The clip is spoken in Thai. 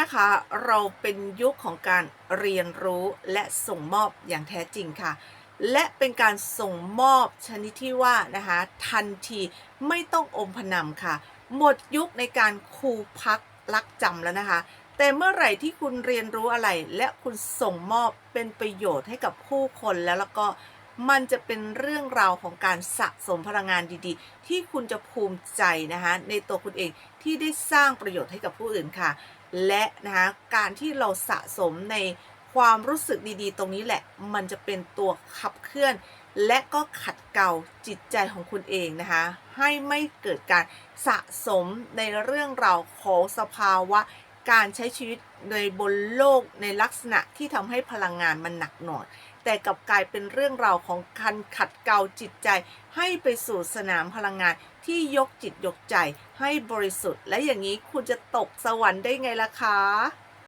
นะคะเราเป็นยุคของการเรียนรู้และส่งมอบอย่างแท้จริงค่ะ และเป็นการส่งมอบชนิดที่ว่านะคะทันทีไม่ต้องอมพนำค่ะ หมดยุคในการครูพักลักจำแล้วนะคะ แต่เมื่อไหร่ที่คุณเรียนรู้อะไร และคุณส่งมอบเป็นประโยชน์ให้กับผู้คนแล้วแล้วก็ มันจะเป็นเรื่องราวของการสะสมพลังงานดีๆ ที่คุณจะภูมิใจนะคะในตัวคุณเองที่ได้สร้างประโยชน์ให้กับผู้อื่นค่ะ และนะคะการที่เราสะสมในความรู้สึกดีๆ ตรงนี้แหละ มันจะเป็นตัวขับเคลื่อน และก็ขัดเกลาจิตใจของคุณเองนะคะ ให้ไม่เกิดการสะสมในเรื่องราวของสภาวะ การใช้ชีวิตในบนโลกในลักษณะที่ทำให้พลังงานมันหนักหน่วงแต่กับกลายเป็นเรื่องราวของการขัดเกลาจิตใจ ให้ไปสู่สนามพลังงานที่ยกจิตยกใจให้บริสุทธิ์ และอย่างนี้คุณจะตกสวรรค์ได้ไงล่ะคะ